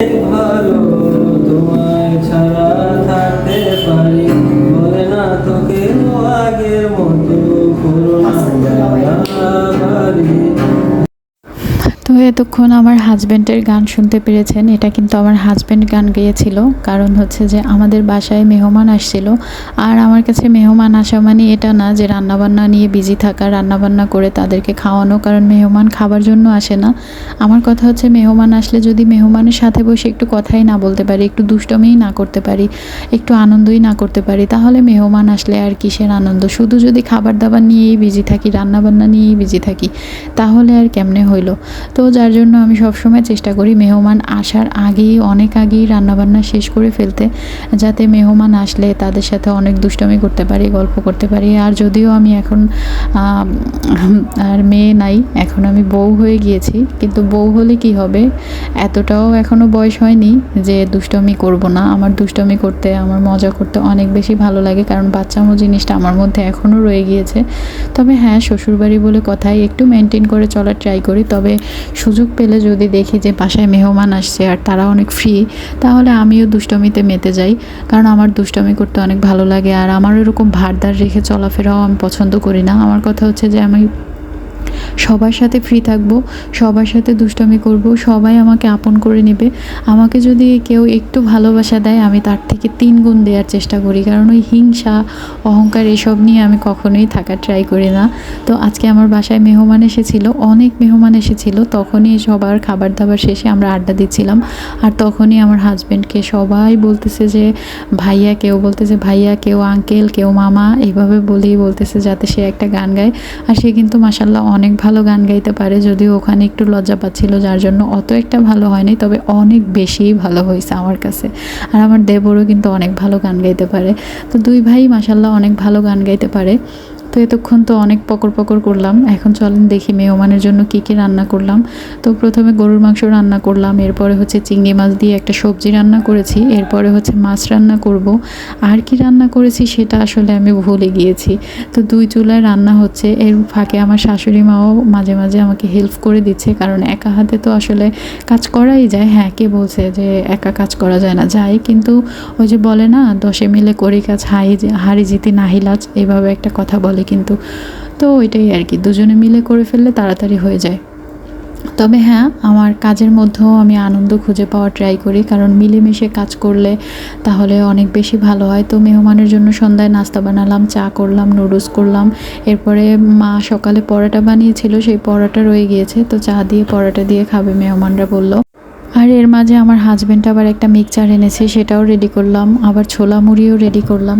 ভালো তোমায় ছাড়া থাকতে পারি। বলে না তোকে আগের মতো। তো এতক্ষণ আমার হাজব্যান্ডের গান শুনতে পেরেছেন, এটা কিন্তু আমার হাজব্যান্ড গান গেয়েছিল। কারণ হচ্ছে যে আমাদের বাসায় মেহমান আসছিল। আর আমার কাছে মেহমান আসা মানে এটা না যে রান্নাবান্না নিয়ে বিজি থাকা, রান্নাবান্না করে তাদেরকে খাওয়ানো। কারণ মেহমান খাবার জন্য আসে না। আমার কথা হচ্ছে মেহমান আসলে যদি মেহমানের সাথে বসে একটু কথাই না বলতে পারি, একটু দুষ্টমেই না করতে পারি, একটু আনন্দই না করতে পারি, তাহলে মেহমান আসলে আর কিসের আনন্দ? শুধু যদি খাবার দাবার নিয়েই বিজি থাকি, রান্নাবান্না নিয়েই বিজি থাকি, তাহলে আর কেমনে হইল? তো যার জন্য আমি সবসময় চেষ্টা করি মেহমান আসার আগেই, অনেক আগেই রান্নাবান্না শেষ করে ফেলতে, যাতে মেহমান আসলে তাদের সাথে অনেক দুষ্টমি করতে পারি, গল্প করতে পারি। আর যদিও আমি এখন আর মেয়ে নাই, এখন আমি বউ হয়ে গিয়েছি, কিন্তু বউ হলে কি হবে? এতটাও এখনও বয়স হয়নি যে দুষ্টমি করব না। আমার দুষ্টমি করতে, আমার মজা করতে অনেক বেশি ভালো লাগে, কারণ বাচ্চামো জিনিসটা আমার মধ্যে এখনও রয়ে গিয়েছে। তবে হ্যাঁ শ্বশুরবাড়ি বলে কথাই, একটু মেনটেন করে চলার ট্রাই করি। তবে সুযোগ পেলে যদি দেখি যে বাসায় মেহমান আসছে আর তারা অনেক ফ্রি তাহলে আমিও দুষ্টমিতে মেতে যাই। কারণ আমার দুষ্টমি করতে অনেক ভালো লাগে আর আমার এরকম ভারদার রেখে চলাফেরাও আমি পছন্দ করি না। আমার কথা হচ্ছে যে আমি সবার সাথে ফ্রি থাকব, সবার সাথে দুষ্টামি করব, সবাই আমাকে আপন করে নেবে। আমাকে যদি কেউ একটু ভালোবাসা দেয়, আমি তার থেকে তিন গুণ দেওয়ার চেষ্টা করি। কারণ ওই হিংসা, অহংকার এসব নিয়ে আমি কখনোই থাকার ট্রাই করি না। তো আজকে আমার বাসায় মেহমান এসেছিল, অনেক মেহমান এসেছিল। তখনই সবার খাবার দাবার শেষে আমরা আড্ডা দিচ্ছিলাম। আর তখনই আমার হাজব্যান্ডকে সবাই বলতেছে যে, ভাইয়া কেউ, বলতেছে, ভাইয়া কেউ আঙ্কেল কেউ মামা। এইভাবে বলেই বলতেছে যাতে সে একটা গান গায়। আর সে কিন্তু মাসাল্লাহ অনেক ভালো গান গাইতে পারে, যদিও ওখানে একটু লজ্জা পাচ্ছিল, যার জন্য অত একটা ভালো হয়নি, তবে অনেক বেশিই ভালো হয়েছে আমার কাছে। আর আমার দেবরও কিন্তু অনেক ভালো গান গাইতে পারে। তো দুই ভাই মাসাল্লাহ অনেক ভালো গান গাইতে পারে। তো এতক্ষণ তো অনেক পকর পকর করলাম। এখন চলেন দেখি মেহমানের জন্য কী কী রান্না করলাম। তো প্রথমে গরুর মাংস রান্না করলাম, এরপরে হচ্ছে চিংড়ি মাছ দিয়ে একটা সবজি রান্না করেছি, এরপরে হচ্ছে মাছ রান্না করব। আর কি রান্না করেছি সেটা আসলে আমি ভুলে গিয়েছি। তো দুই চুলায় রান্না হচ্ছে, এর ফাঁকে আমার শাশুড়ি মাও মাঝে মাঝে আমাকে হেল্প করে দিচ্ছে, কারণ একা হাতে তো আসলে কাজ করাই যায়। হ্যাঁ কে বলছে যে একা কাজ করা যায় না? যায় কিন্তু ওই যে বলে না, দশে মিলে করি কাজ, হাই হারি জিতি নাহিলাজ এইভাবে একটা কথা বলে। কিন্তু। তো ওইটাই আর কি, দুজনে মিলে করে ফেললে তাড়াতাড়ি হয়ে যায়। তবে হ্যাঁ আমার কাজের মধ্যেও আমি আনন্দ খুঁজে পাওয়ার ট্রাই করি, কারণ মিলেমিশে কাজ করলে তাহলে অনেক বেশি ভালো হয়। তো মেহমানের জন্য সন্ধ্যায় নাস্তা বানালাম, চা করলাম নুডলস করলাম। এরপরে মা সকালে পরোটা বানিয়েছিল, সেই পরোটা রয়ে গিয়েছে। তো চা দিয়ে, পরোটা দিয়ে খাবে মেহমানরা বলল। আর এর মাঝে আমার হাজব্যান্ড আবার একটা মিক্সচার এনেছে, সেটাও রেডি করলাম। আবার ছোলা মুড়িও রেডি করলাম।